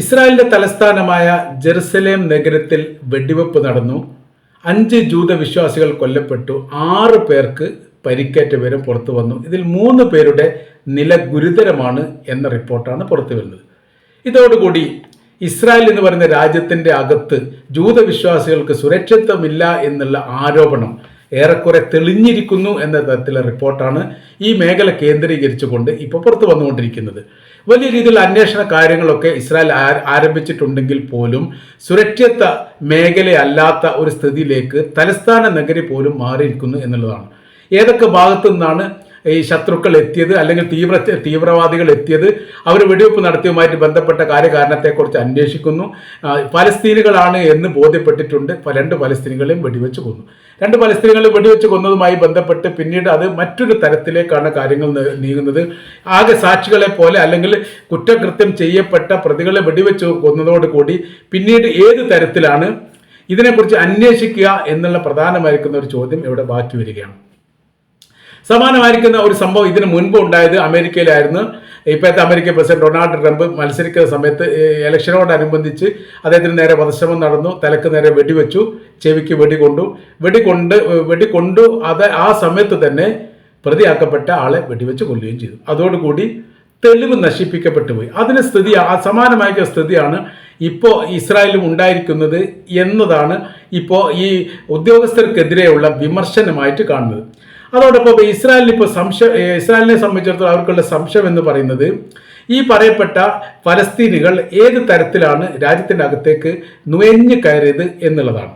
ഇസ്രായേലിന്റെ തലസ്ഥാനമായ ജെറുസലേം നഗരത്തിൽ വെടിവെപ്പ് നടന്നു. അഞ്ച് ജൂത വിശ്വാസികൾ കൊല്ലപ്പെട്ടു. ആറ് പേർക്ക് പരിക്കേറ്റ വിവരം പുറത്തു വന്നു. ഇതിൽ മൂന്ന് പേരുടെ നില ഗുരുതരമാണ് എന്ന റിപ്പോർട്ടാണ് പുറത്തു വരുന്നത്. ഇതോടുകൂടി ഇസ്രായേൽ എന്ന് പറയുന്ന രാജ്യത്തിന്റെ അകത്ത് ജൂതവിശ്വാസികൾക്ക് സുരക്ഷിതമില്ല എന്നുള്ള ആരോപണം ഏറെക്കുറെ തെളിഞ്ഞിരിക്കുന്നു എന്ന തരത്തിലുള്ള റിപ്പോർട്ടാണ് ഈ മേഖല കേന്ദ്രീകരിച്ചുകൊണ്ട് ഇപ്പോൾ പുറത്തു വന്നുകൊണ്ടിരിക്കുന്നത്. വലിയ രീതിയിൽ അന്വേഷണ കാര്യങ്ങളൊക്കെ ഇസ്രായേൽ ആരംഭിച്ചിട്ടുണ്ടെങ്കിൽ പോലും സുരക്ഷിത മേഖലയല്ലാത്ത ഒരു സ്ഥിതിയിലേക്ക് തലസ്ഥാന നഗരി പോലും മാറിയിരിക്കുന്നു എന്നുള്ളതാണ്. ഏതൊക്കെ ഭാഗത്തു നിന്നാണ് ഈ ശത്രുക്കൾ എത്തിയത് അല്ലെങ്കിൽ തീവ്ര തീവ്രവാദികൾ എത്തിയത് അവർ വെടിവെപ്പ് നടത്തിയതുമായിട്ട് ബന്ധപ്പെട്ട കാര്യകാരണത്തെക്കുറിച്ച് അന്വേഷിക്കുന്നു. പലസ്തീനുകളാണ് എന്ന് ബോധ്യപ്പെട്ടിട്ടുണ്ട്. രണ്ട് പലസ്തീനുകളെയും വെടിവെച്ച് കൊന്നു. രണ്ട് പലസ്തീനുകളെ വെടിവെച്ച് കൊന്നതുമായി ബന്ധപ്പെട്ട് പിന്നീട് അത് മറ്റൊരു തരത്തിലേക്കാണ് കാര്യങ്ങൾ നീങ്ങുന്നത്. ആകെ സാക്ഷികളെ പോലെ അല്ലെങ്കിൽ കുറ്റകൃത്യം ചെയ്യപ്പെട്ട പ്രതികളെ വെടിവെച്ച് കൊന്നതോടുകൂടി പിന്നീട് ഏത് തരത്തിലാണ് ഇതിനെക്കുറിച്ച് അന്വേഷിക്കുക എന്നുള്ള പ്രധാനമായിരിക്കുന്ന ഒരു ചോദ്യം ഇവിടെ ബാക്കി വരികയാണ്. സമാനമായിരിക്കുന്ന ഒരു സംഭവം ഇതിന് മുൻപ് ഉണ്ടായത് അമേരിക്കയിലായിരുന്നു. ഇപ്പോഴത്തെ അമേരിക്കൻ പ്രസിഡന്റ് ഡൊണാൾഡ് ട്രംപ് മത്സരിക്കുന്ന സമയത്ത് ഇലക്ഷനോടനുബന്ധിച്ച് അദ്ദേഹത്തിന് നേരെ വധശ്രമം നടന്നു തലക്ക് നേരെ വെടിവെച്ചു ചെവിക്ക് വെടികൊണ്ടു വെടികൊണ്ട് വെടികൊണ്ടു അത് ആ സമയത്ത് തന്നെ പ്രതിയാക്കപ്പെട്ട ആളെ വെടിവെച്ച് കൊല്ലുകയും ചെയ്തു. അതോടുകൂടി തെളിവ് നശിപ്പിക്കപ്പെട്ടു പോയി. അതിന് സ്ഥിതി സമാനമായ സ്ഥിതിയാണ് ഇപ്പോൾ ഇസ്രായേലും ഉണ്ടായിരിക്കുന്നത് എന്നതാണ് ഇപ്പോൾ ഈ ഉദ്യോഗസ്ഥർക്കെതിരെയുള്ള വിമർശനമായിട്ട് കാണുന്നത്. അതോടൊപ്പം ഇസ്രായേലിന് ഇപ്പോൾ സംശയം ഇസ്രായേലിനെ സംബന്ധിച്ചിടത്തോളം അവർക്കുള്ള സംശയം എന്ന് പറയുന്നത് ഈ പറയപ്പെട്ട ഫലസ്തീനികൾ ഏത് തരത്തിലാണ് രാജ്യത്തിന്റെ അകത്തേക്ക് നുഴഞ്ഞു കയറിയത് എന്നുള്ളതാണ്.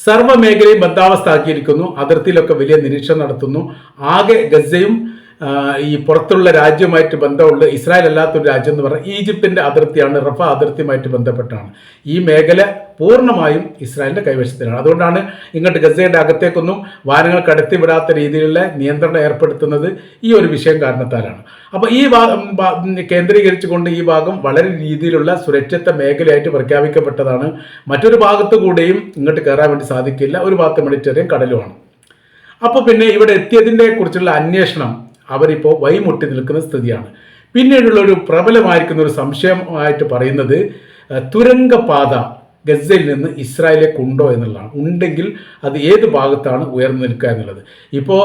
സർവമേഖലയും ബന്ധാവസ്ഥയാക്കിയിരിക്കുന്നു അതിർത്തിയിലൊക്കെ വലിയ നിരീക്ഷണം നടത്തുന്നു. ആകെ ഗസയും ഈ പുറത്തുള്ള രാജ്യവുമായിട്ട് ബന്ധമുള്ള ഇസ്രായേൽ അല്ലാത്തൊരു രാജ്യം എന്ന് പറഞ്ഞാൽ ഈജിപ്തിന്റെ അതിർത്തിയാണ് റഫ അതിർത്തിയുമായിട്ട് ബന്ധപ്പെട്ടാണ്. ഈ മേഖല പൂർണമായും ഇസ്രായേലിന്റെ കൈവശത്തിലാണ്. അതുകൊണ്ടാണ് ഇങ്ങോട്ട് ഗസയുടെ അകത്തേക്കൊന്നും വാഹനങ്ങൾ കടത്തിവിടാത്ത രീതിയിലുള്ള നിയന്ത്രണം ഏർപ്പെടുത്തുന്നത് ഈ ഒരു വിഷയം കാരണത്താലാണ്. അപ്പോൾ ഈ കേന്ദ്രീകരിച്ചുകൊണ്ട് ഈ ഭാഗം വളരെ രീതിയിലുള്ള സുരക്ഷിത മേഖലയായിട്ട് പ്രഖ്യാപിക്കപ്പെട്ടതാണ്. മറ്റൊരു ഭാഗത്തു കൂടെയും ഇങ്ങോട്ട് കയറാൻ വേണ്ടി സാധിക്കില്ല. ഒരു ഭാഗത്ത് മെഡിറ്ററേനിയൻ കടലുമാണ്. അപ്പോൾ പിന്നെ ഇവിടെ എത്തിയതിനെ കുറിച്ചുള്ള അന്വേഷണം അവരിപ്പോൾ വൈമുട്ടി നിൽക്കുന്ന സ്ഥിതിയാണ്. പിന്നീടുള്ള ഒരു പ്രബലമായിരിക്കുന്ന ഒരു സംശയമായിട്ട് പറയുന്നത് തുരങ്കപാത ഗസയിൽ നിന്ന് ഇസ്രായേലിലേക്ക് ഉണ്ടോ എന്നുള്ളതാണ്. ഉണ്ടെങ്കിൽ അത് ഏത് ഭാഗത്താണ് ഉയർന്നു നിൽക്കുക എന്നുള്ളത്. ഇപ്പോൾ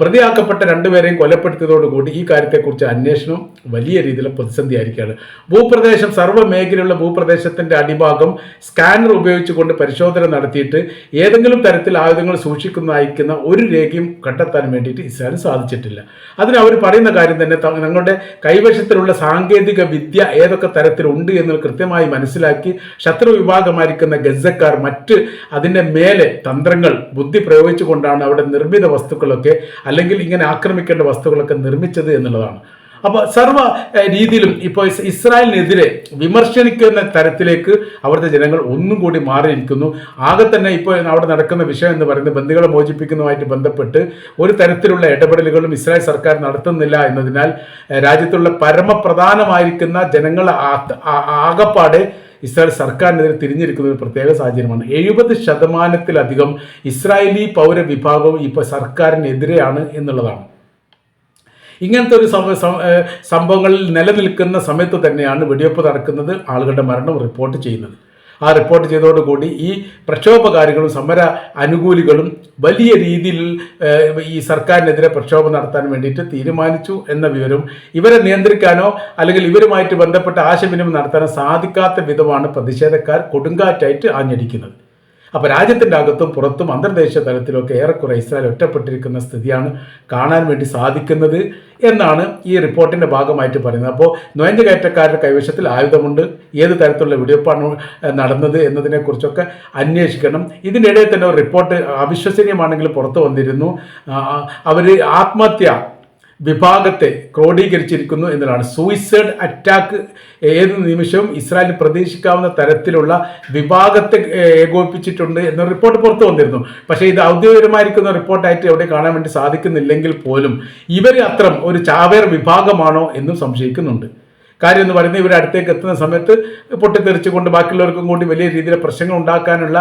പ്രതിയാക്കപ്പെട്ട രണ്ടുപേരെയും കൊലപ്പെടുത്തിയതോടുകൂടി ഈ കാര്യത്തെക്കുറിച്ച് അന്വേഷണം വലിയ രീതിയിൽ പ്രതിസന്ധി ആയിരിക്കുകയാണ്. ഭൂപ്രദേശം സർവ മേഖലയുള്ള ഭൂപ്രദേശത്തിന്റെ അടിഭാഗം സ്കാനർ ഉപയോഗിച്ചുകൊണ്ട് പരിശോധന നടത്തിയിട്ട് ഏതെങ്കിലും തരത്തിൽ ആയുധങ്ങൾ സൂക്ഷിക്കുന്നതായിരിക്കുന്ന ഒരു രേഖയും കണ്ടെത്താൻ വേണ്ടിയിട്ട് ഇസ്രായേൽ സാധിച്ചിട്ടില്ല. അതിന് അവർ പറയുന്ന കാര്യം തന്നെ ഞങ്ങളുടെ കൈവശത്തിലുള്ള സാങ്കേതിക വിദ്യ ഏതൊക്കെ തരത്തിലുണ്ട് എന്ന് കൃത്യമായി മനസ്സിലാക്കി ശത്രു വിഭാഗമായിരിക്കുന്ന ഗസക്കാർ മറ്റ് അതിന്റെ മേലെ തന്ത്രങ്ങൾ ബുദ്ധി പ്രയോഗിച്ചുകൊണ്ടാണ് അവിടെ നിർമ്മിത വസ്തുക്കളൊക്കെ അല്ലെങ്കിൽ ഇങ്ങനെ ആക്രമിക്കേണ്ട വസ്തുക്കളൊക്കെ നിർമ്മിച്ചത് എന്നുള്ളതാണ്. അപ്പോൾ സർവ രീതിയിലും ഇപ്പോൾ ഇസ്രായേലിനെതിരെ വിമർശിക്കുന്ന തരത്തിലേക്ക് അവിടുത്തെ ജനങ്ങൾ ഒന്നും കൂടി മാറി നിൽക്കുന്നു. ആകെ തന്നെ ഇപ്പോൾ അവിടെ നടക്കുന്ന വിഷയം എന്ന് പറയുന്നത് ബന്ധുക്കളെ മോചിപ്പിക്കുന്നതുമായിട്ട് ബന്ധപ്പെട്ട് ഒരു തരത്തിലുള്ള ഇടപെടലുകളും ഇസ്രായേൽ സർക്കാർ നടത്തുന്നില്ല എന്നതിനാൽ രാജ്യത്തുള്ള പരമപ്രധാനമായിരിക്കുന്ന ജനങ്ങളെ ആകപ്പാടെ ഇസ്രായേൽ സർക്കാരിനെതിരെ തിരിഞ്ഞിരിക്കുന്ന ഒരു പ്രത്യേക സാഹചര്യമാണ്. എഴുപത് ശതമാനത്തിലധികം ഇസ്രായേലി പൗരവിഭാഗവും ഇപ്പോൾ സർക്കാരിനെതിരെയാണ് എന്നുള്ളതാണ്. ഇങ്ങനത്തെ ഒരു സംഭവങ്ങളിൽ നിലനിൽക്കുന്ന സമയത്ത് തന്നെയാണ് വെടിവെപ്പ് നടക്കുന്നത് ആളുകളുടെ മരണം റിപ്പോർട്ട് ചെയ്യുന്നത്. ആ റിപ്പോർട്ട് ചെയ്തതോടുകൂടി ഈ പ്രക്ഷോഭകാരികളും സമര അനുകൂലികളും വലിയ രീതിയിൽ ഈ സർക്കാരിനെതിരെ പ്രക്ഷോഭം നടത്താൻ വേണ്ടിയിട്ട് തീരുമാനിച്ചു എന്ന വിവരം ഇവരെ നിയന്ത്രിക്കാനോ അല്ലെങ്കിൽ ഇവരുമായിട്ട് ബന്ധപ്പെട്ട ആശയവിനിമയം നടത്താനോ സാധിക്കാത്ത വിധമാണ് പ്രതിഷേധക്കാർ കൊടുങ്കാറ്റായിട്ട് ആഞ്ഞടിക്കുന്നത്. അപ്പോൾ രാജ്യത്തിന്റെ അകത്തും പുറത്തും അന്തർദേശീയ തലത്തിലൊക്കെ ഏറെക്കുറെ ഇസ്രായേൽ ഒറ്റപ്പെട്ടിരിക്കുന്ന സ്ഥിതിയാണ് കാണാൻ വേണ്ടി സാധിക്കുന്നത് എന്നാണ് ഈ റിപ്പോർട്ടിന്റെ ഭാഗമായിട്ട് പറയുന്നത്. അപ്പോൾ നൊയഞ്ച് കയറ്റക്കാരുടെ കൈവശത്തിൽ ആയുധമുണ്ട്. ഏത് തരത്തിലുള്ള വെടിവെപ്പാണ് നടന്നത് എന്നതിനെക്കുറിച്ചൊക്കെ അന്വേഷിക്കണം. ഇതിനിടെ തന്നെ ഒരു റിപ്പോർട്ട് അവിശ്വസനീയമാണെങ്കിൽ പുറത്തു വന്നിരുന്നു. അവർ ആത്മഹത്യ വിഭാഗത്തെ ക്രോഡീകരിച്ചിരിക്കുന്നു എന്നതാണ്. സൂയിസൈഡ് അറ്റാക്ക് ഏത് നിമിഷവും ഇസ്രായേലിന് പ്രതീക്ഷിക്കാവുന്ന തരത്തിലുള്ള വിഭാഗത്തെ ഏകോപിപ്പിച്ചിട്ടുണ്ട് എന്ന റിപ്പോർട്ട് പുറത്തു വന്നിരുന്നു. പക്ഷേ ഇത് ഔദ്യോഗികമായിരിക്കുന്ന റിപ്പോർട്ടായിട്ട് എവിടെ കാണാൻ വേണ്ടി സാധിക്കുന്നില്ലെങ്കിൽ പോലും ഇവർ അത്രം ഒരു ചാവേർ വിഭാഗമാണോ എന്നും സംശയിക്കുന്നുണ്ട്. കാര്യം എന്ന് പറയുന്നത് ഇവർ അടുത്തേക്ക് എത്തുന്ന സമയത്ത് പൊട്ടിത്തെറിച്ചുകൊണ്ട് ബാക്കിയുള്ളവർക്കും കൂടി വലിയ രീതിയിൽ പ്രശ്നങ്ങൾ ഉണ്ടാക്കാനുള്ള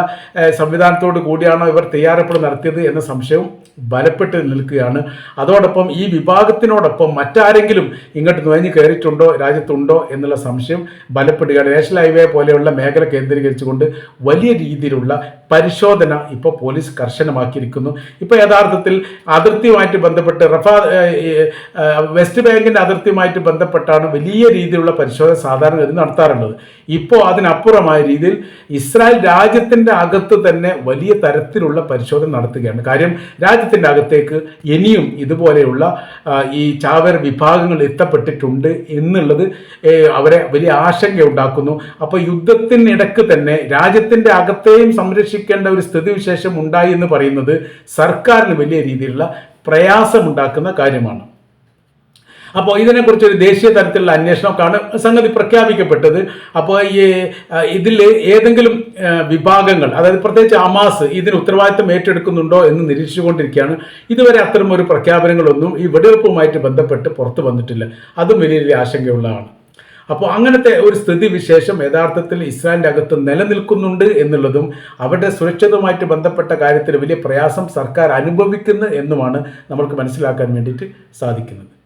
സംവിധാനത്തോട് കൂടിയാണോ ഇവർ തയ്യാറെടുപ്പ് നടത്തിയത് എന്ന സംശയവും ബലപ്പെട്ട് നിൽക്കുകയാണ്. അതോടൊപ്പം ഈ വിഭാഗത്തിനോടൊപ്പം മറ്റാരെങ്കിലും ഇങ്ങോട്ട് നുഴഞ്ഞു കയറിയിട്ടുണ്ടോ രാജ്യത്തുണ്ടോ എന്നുള്ള സംശയം ബലപ്പെടുകയാണ്. നാഷണൽ ഹൈവേ പോലെയുള്ള മേഖല കേന്ദ്രീകരിച്ചുകൊണ്ട് വലിയ രീതിയിലുള്ള പരിശോധന ഇപ്പോൾ പോലീസ് കർശനമാക്കിയിരിക്കുന്നു. ഇപ്പോൾ യഥാർത്ഥത്തിൽ അതിർത്തിയുമായിട്ട് ബന്ധപ്പെട്ട് റഫ വെസ്റ്റ് ബാങ്കിന്റെ അതിർത്തിയുമായിട്ട് ബന്ധപ്പെട്ടാണ് വലിയ രീതിയിലുള്ള പരിശോധന സാധാരണ ഇത് നടത്താറുള്ളത്. ഇപ്പോൾ അതിനപ്പുറമായ രീതിയിൽ ഇസ്രായേൽ രാജ്യത്തിന്റെ അകത്ത് തന്നെ വലിയ തരത്തിലുള്ള പരിശോധന നടത്തുകയാണ്. കാര്യം രാജ്യത്തിന്റെ അകത്തേക്ക് ഇനിയും ഇതുപോലെയുള്ള ഈ ചാവേർ വിഭാഗങ്ങൾ എത്തപ്പെട്ടിട്ടുണ്ട് എന്നുള്ളത് അവരെ വലിയ ആശങ്ക ഉണ്ടാക്കുന്നു. അപ്പോൾ യുദ്ധത്തിനിടക്ക് തന്നെ രാജ്യത്തിന്റെ അകത്തെയും സംരക്ഷിക്കേണ്ട ഒരു സ്ഥിതിവിശേഷം ഉണ്ടായി എന്ന് പറയുന്നത് സർക്കാരിന് വലിയ രീതിയിലുള്ള പ്രയാസമുണ്ടാക്കുന്ന കാര്യമാണ്. അപ്പോൾ ഇതിനെക്കുറിച്ച് ഒരു ദേശീയ തലത്തിലുള്ള അന്വേഷണമൊക്കെയാണ് സംഗതി പ്രഖ്യാപിക്കപ്പെട്ടത്. അപ്പോൾ ഈ ഇതിൽ ഏതെങ്കിലും വിഭാഗങ്ങൾ അതായത് പ്രത്യേകിച്ച് അമാസ് ഇതിന് ഉത്തരവാദിത്തം ഏറ്റെടുക്കുന്നുണ്ടോ എന്ന് നിരീക്ഷിച്ചുകൊണ്ടിരിക്കുകയാണ്. ഇതുവരെ അത്തരം ഒരു പ്രഖ്യാപനങ്ങളൊന്നും ഈ വെടിവെപ്പുമായിട്ട് ബന്ധപ്പെട്ട് പുറത്തു വന്നിട്ടില്ല. അതും വലിയ ആശങ്കയുള്ളതാണ്. അപ്പോൾ അങ്ങനത്തെ ഒരു സ്ഥിതി വിശേഷം യഥാർത്ഥത്തിൽ ഇസ്രായേലിന്റെ അകത്ത് നിലനിൽക്കുന്നുണ്ട് എന്നുള്ളതും അവരുടെ സുരക്ഷിതമായിട്ട് ബന്ധപ്പെട്ട കാര്യത്തിൽ വലിയ പ്രയാസം സർക്കാർ അനുഭവിക്കുന്നു എന്നുമാണ് നമ്മൾക്ക് മനസ്സിലാക്കാൻ വേണ്ടിയിട്ട് സാധിക്കുന്നത്.